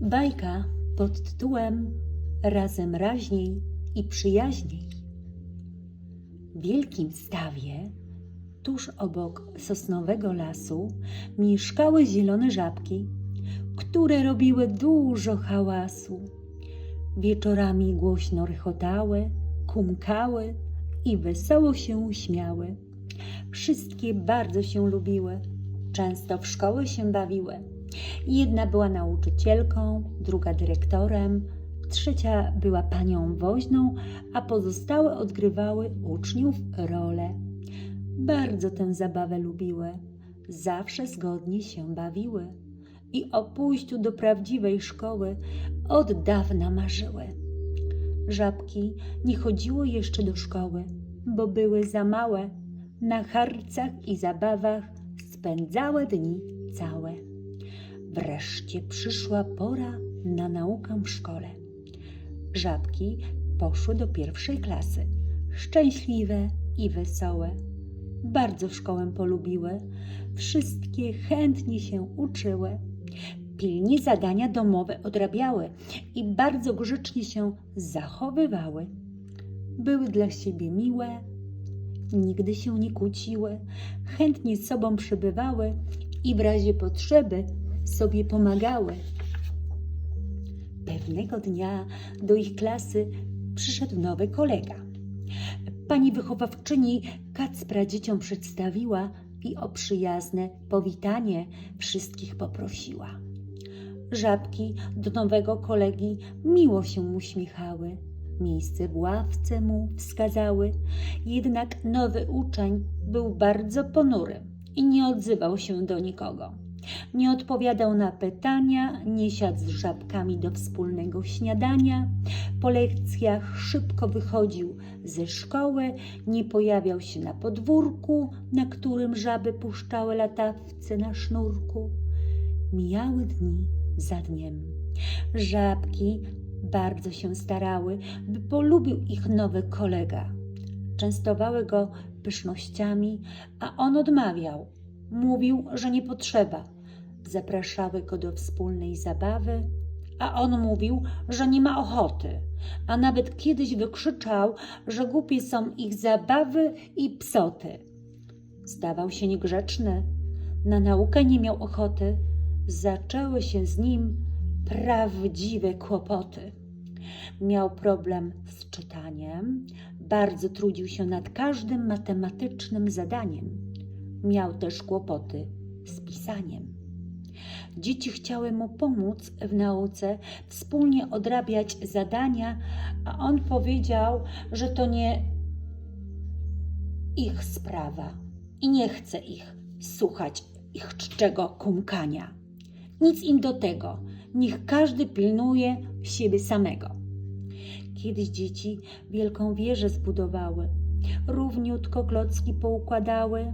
Bajka pod tytułem Razem raźniej i przyjaźniej. W wielkim stawie, tuż obok sosnowego lasu, mieszkały zielone żabki, które robiły dużo hałasu. Wieczorami głośno rechotały, kumkały i wesoło się śmiały. Wszystkie bardzo się lubiły, często w szkoły się bawiły. Jedna była nauczycielką, druga dyrektorem, trzecia była panią woźną, a pozostałe odgrywały uczniów rolę. Bardzo tę zabawę lubiły, zawsze zgodnie się bawiły i o pójściu do prawdziwej szkoły od dawna marzyły. Żabki nie chodziły jeszcze do szkoły, bo były za małe. Na harcach i zabawach spędzały dni całe. Wreszcie przyszła pora na naukę w szkole. Żabki poszły do pierwszej klasy, szczęśliwe i wesołe. Bardzo szkołę polubiły, wszystkie chętnie się uczyły. Pilnie zadania domowe odrabiały i bardzo grzecznie się zachowywały. Były dla siebie miłe, nigdy się nie kłóciły, chętnie z sobą przebywały i w razie potrzeby sobie pomagały. Pewnego dnia do ich klasy przyszedł nowy kolega. Pani wychowawczyni Kacpra dzieciom przedstawiła i o przyjazne powitanie wszystkich poprosiła. Żabki do nowego kolegi miło się uśmiechały. Miejsce w ławce mu wskazały, jednak nowy uczeń był bardzo ponury i nie odzywał się do nikogo. Nie odpowiadał na pytania, nie siadł z żabkami do wspólnego śniadania. Po lekcjach szybko wychodził ze szkoły, nie pojawiał się na podwórku, na którym żaby puszczały latawce na sznurku. Mijały dni za dniem. Żabki bardzo się starały, by polubił ich nowy kolega. Częstowały go pysznościami, a on odmawiał. Mówił, że nie potrzeba. Zapraszały go do wspólnej zabawy, a on mówił, że nie ma ochoty. A nawet kiedyś wykrzyczał, że głupie są ich zabawy i psoty. Zdawał się niegrzeczny, na naukę nie miał ochoty. Zaczęły się z nim prawdziwe kłopoty. Miał problem z czytaniem, bardzo trudził się nad każdym matematycznym zadaniem. Miał też kłopoty z pisaniem. Dzieci chciały mu pomóc w nauce, wspólnie odrabiać zadania, a on powiedział, że to nie ich sprawa i nie chce ich słuchać ich czczego kumkania. Nic im do tego, niech każdy pilnuje siebie samego. Kiedyś dzieci wielką wieżę zbudowały, równiutko klocki poukładały,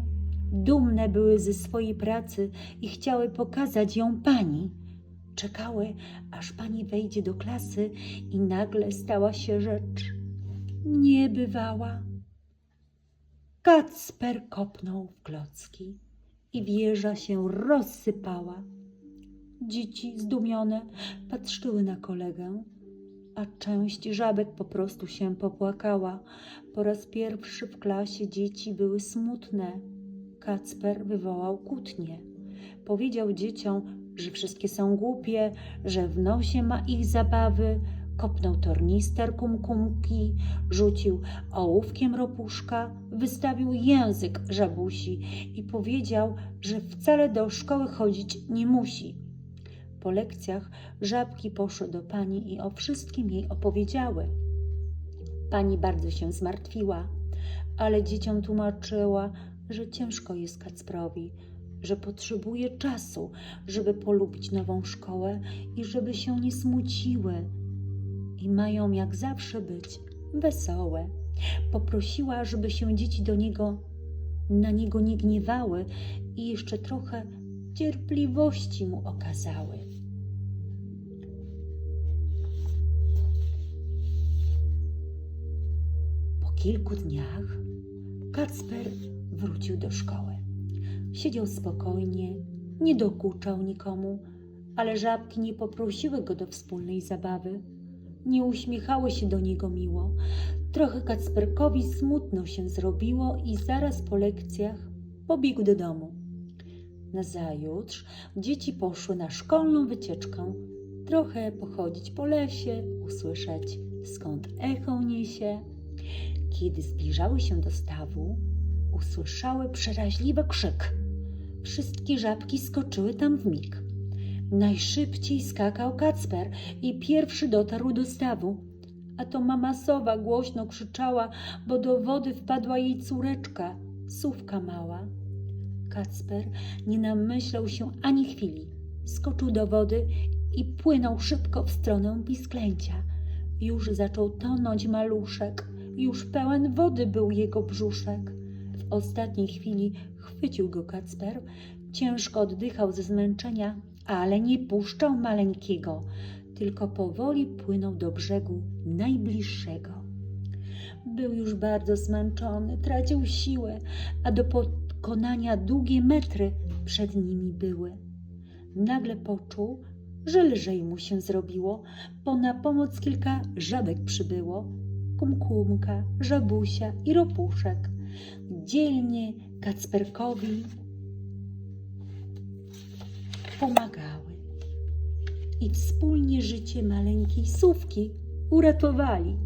dumne były ze swojej pracy i chciały pokazać ją pani. Czekały, aż pani wejdzie do klasy i nagle stała się rzecz niebywała. Kacper kopnął w klocki i wieża się rozsypała. Dzieci zdumione patrzyły na kolegę, a część żabek po prostu się popłakała. Po raz pierwszy w klasie dzieci były smutne. Kacper wywołał kłótnię. Powiedział dzieciom, że wszystkie są głupie, że w nosie ma ich zabawy. Kopnął tornister kumkumki, rzucił ołówkiem ropuszka, wystawił język żabusi i powiedział, że wcale do szkoły chodzić nie musi. Po lekcjach żabki poszły do pani i o wszystkim jej opowiedziały. Pani bardzo się zmartwiła, ale dzieciom tłumaczyła, że ciężko jest Kacprowi, że potrzebuje czasu, żeby polubić nową szkołę i żeby się nie smuciły. I mają jak zawsze być wesołe. Poprosiła, żeby się dzieci do niego na niego nie gniewały i jeszcze trochę cierpliwości mu okazały. Po kilku dniach Kacper wrócił do szkoły. Siedział spokojnie, nie dokuczał nikomu, ale żabki nie poprosiły go do wspólnej zabawy. Nie uśmiechały się do niego miło. Trochę Kacperkowi smutno się zrobiło i zaraz po lekcjach pobiegł do domu. Nazajutrz dzieci poszły na szkolną wycieczkę. Trochę pochodzić po lesie, usłyszeć skąd echo niesie. Kiedy zbliżały się do stawu, usłyszały przeraźliwy krzyk. Wszystkie żabki skoczyły tam w mig. Najszybciej skakał Kacper i pierwszy dotarł do stawu. A to mama sowa głośno krzyczała, bo do wody wpadła jej córeczka, sówka mała. Kacper nie namyślał się ani chwili. Skoczył do wody i płynął szybko w stronę pisklęcia. Już zaczął tonąć maluszek, już pełen wody był jego brzuszek. W ostatniej chwili chwycił go Kacper, ciężko oddychał ze zmęczenia, ale nie puszczał maleńkiego, tylko powoli płynął do brzegu najbliższego. Był już bardzo zmęczony, tracił siłę, a do pokonania długie metry przed nimi były. Nagle poczuł, że lżej mu się zrobiło, bo na pomoc kilka żabek przybyło. Kumkumka, żabusia i ropuszek. Dzielnie Kacperkowi pomagały. I wspólnie życie maleńkiej sówki uratowali.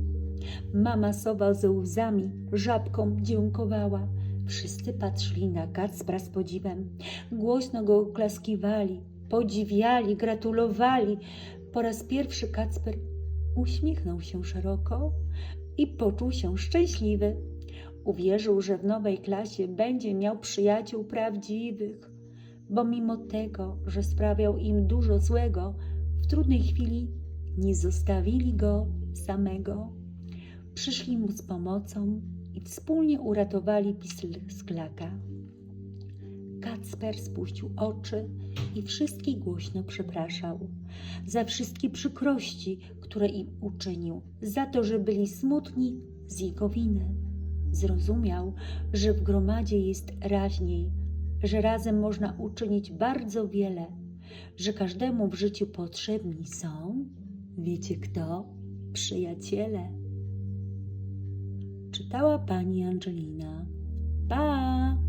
Mama sowa ze łzami żabkom dziękowała. Wszyscy patrzyli na Kacpra z podziwem. Głośno go oklaskiwali, podziwiali, gratulowali. Po raz pierwszy Kacper uśmiechnął się szeroko i poczuł się szczęśliwy. Uwierzył, że w nowej klasie będzie miał przyjaciół prawdziwych, bo mimo tego, że sprawiał im dużo złego, w trudnej chwili nie zostawili go samego. Przyszli mu z pomocą i wspólnie uratowali pisklaka. Kacper spuścił oczy i wszystkich głośno przepraszał za wszystkie przykrości, które im uczynił, za to, że byli smutni z jego winy. Zrozumiał, że w gromadzie jest raźniej, że razem można uczynić bardzo wiele, że każdemu w życiu potrzebni są, wiecie kto? Przyjaciele. Czytała pani Angelina. Pa!